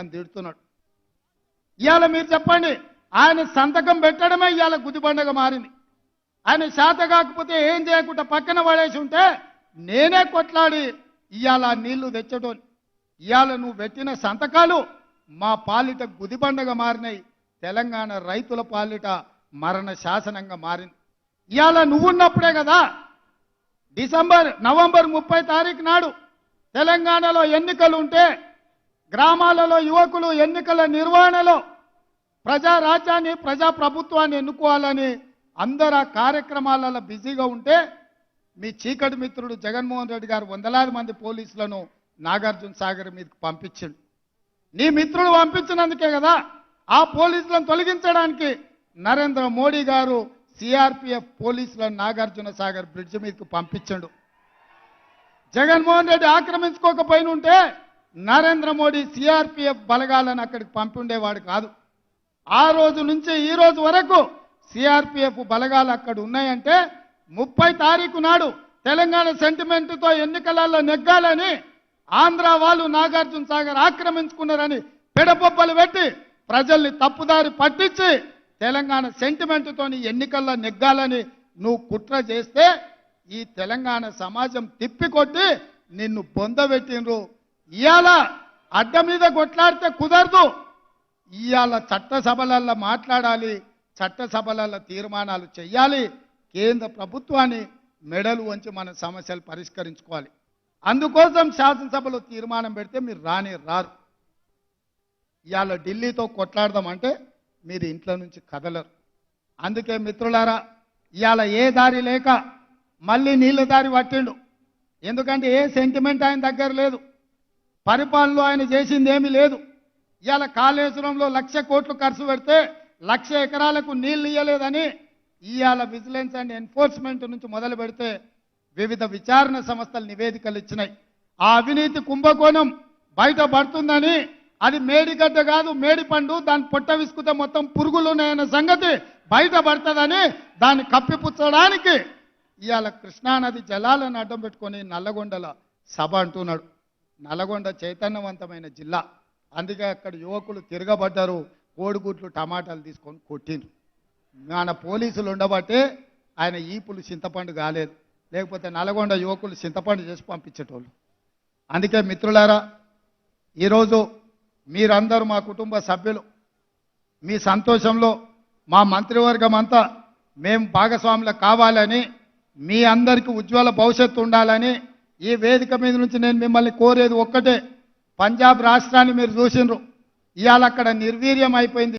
అని తిడుతున్నాడు. ఇవాళ మీరు చెప్పండి ఆయన సంతకం పెట్టడమే ఇవాళ గుదిబండగా మారింది. ఆయన శాత కాకపోతే ఏం చేయకుండా పక్కన పడేసి ఉంటే నేనే కొట్లాడి ఇవాళ నీళ్ళు తెచ్చటోని. ఇవాళ నువ్వు పెట్టిన సంతకాలు మా పాలిట గుదిబండగా మారినాయి. తెలంగాణ రైతుల పాలిట మరణ శాసనంగా మారింది. ఇవాళ నువ్వున్నప్పుడే కదా డిసెంబర్ నవంబర్ ముప్పై తారీఖు నాడు తెలంగాణలో ఎన్నికలు ఉంటే గ్రామాలలో యువకులు ఎన్నికల నిర్వహణలో ప్రజా రాజ్యాన్ని ప్రజా ప్రభుత్వాన్ని ఎన్నుకోవాలని అందరు ఆ కార్యక్రమాలలో బిజీగా ఉంటే మీ చీకటి మిత్రుడు జగన్మోహన్ రెడ్డి గారు వందలాది మంది పోలీసులను నాగార్జున సాగర్ మీదకి పంపించిండు. నీ మిత్రుడు పంపించినందుకే కదా ఆ పోలీసులను తొలగించడానికి నరేంద్ర మోడీ గారు సిఆర్పిఎఫ్ పోలీసులను నాగార్జున సాగర్ బ్రిడ్జ్ మీదకి పంపించండు. జగన్మోహన్ రెడ్డి ఆక్రమించుకోకపోయినుంటే ఉంటే నరేంద్ర మోడీ సిఆర్పిఎఫ్ బలగాలను అక్కడికి పంపిండేవాడు కాదు. ఆ రోజు నుంచి ఈ రోజు వరకు సిఆర్పిఎఫ్ బలగాలు అక్కడ ఉన్నాయంటే ముప్పై తారీఖు నాడు తెలంగాణ సెంటిమెంట్తో ఎన్నికలలో నెగ్గాలని ఆంధ్ర వాళ్ళు నాగార్జున సాగర్ ఆక్రమించుకున్నారని పిడబొబ్బలు పెట్టి ప్రజల్ని తప్పుదారి పట్టించి తెలంగాణ సెంటిమెంట్తోని ఎన్నికల్లో నెగ్గాలని నువ్వు కుట్ర చేస్తే ఈ తెలంగాణ సమాజం తిప్పికొట్టి నిన్ను బొందబెట్టిండ్రు ఇవాళ అడ్డ మీద కొట్లాడితే కుదరదు. ఇవాళ చట్టసభలల్లో మాట్లాడాలి చట్టసభలలో తీర్మానాలు చేయాలి కేంద్ర ప్రభుత్వాన్ని మెడలు వంచి మన సమస్యలు పరిష్కరించుకోవాలి. అందుకోసం శాసనసభలో తీర్మానం పెడితే మీరు రాని రారు. ఇవాళ ఢిల్లీతో కొట్లాడదామంటే మీరు ఇంట్లో నుంచి కదలరు. అందుకే మిత్రులారా ఇవాళ ఏ దారి లేక మళ్ళీ నీళ్ళ దారి పట్టిండు. ఎందుకంటే ఏ సెంటిమెంట్ ఆయన దగ్గర లేదు. పరిపాలనలో ఆయన చేసింది ఏమీ లేదు. ఇవాళ కాళేశ్వరంలో లక్ష కోట్లు ఖర్చు పెడితే లక్ష ఎకరాలకు నీళ్ళు ఇవ్వలేదని ఇవాళ విజిలెన్స్ అండ్ ఎన్ఫోర్స్మెంట్ నుంచి మొదలు పెడితే వివిధ విచారణ సంస్థలు నివేదికలు ఇచ్చినాయి. ఆ అవినీతి కుంభకోణం బయట పడుతుందని అది మేడిగడ్డ కాదు మేడిపండు దాని పొట్ట విసుకుతే మొత్తం పురుగులు ఉన్నాయన్న సంగతి బయట పడుతుందని దాన్ని కప్పిపుచ్చడానికి ఇవాళ కృష్ణానది జలాలను అడ్డం పెట్టుకొని నల్లగొండల సభ అంటున్నాడు. నల్గొండ చైతన్యవంతమైన జిల్లా. అందుకే అక్కడ యువకులు తిరగబడ్డారు. కోడిగుడ్లు టమాటాలు తీసుకొని కొట్టిండ్రు. మన పోలీసులు ఉండబట్టే ఆయన ఈపులు చింతపండు కాలేదు. లేకపోతే నల్గొండ యువకులు చింతపండు చేసి పంపించేటోళ్ళు. అందుకే మిత్రులారా ఈరోజు మీరందరూ మా కుటుంబ సభ్యులు మీ సంతోషంలో మా మంత్రివర్గం అంతా మేము భాగస్వాములు కావాలని మీ అందరికీ ఉజ్వల భవిష్యత్తు ఉండాలని ఈ వేదిక మీద నుంచి నేను మిమ్మల్ని కోరేది ఒక్కటే పంజాబ్ రాష్ట్రాన్ని మీరు చూసిండ్రు. ఇవాళ అక్కడ నిర్వీర్యం అయిపోయింది.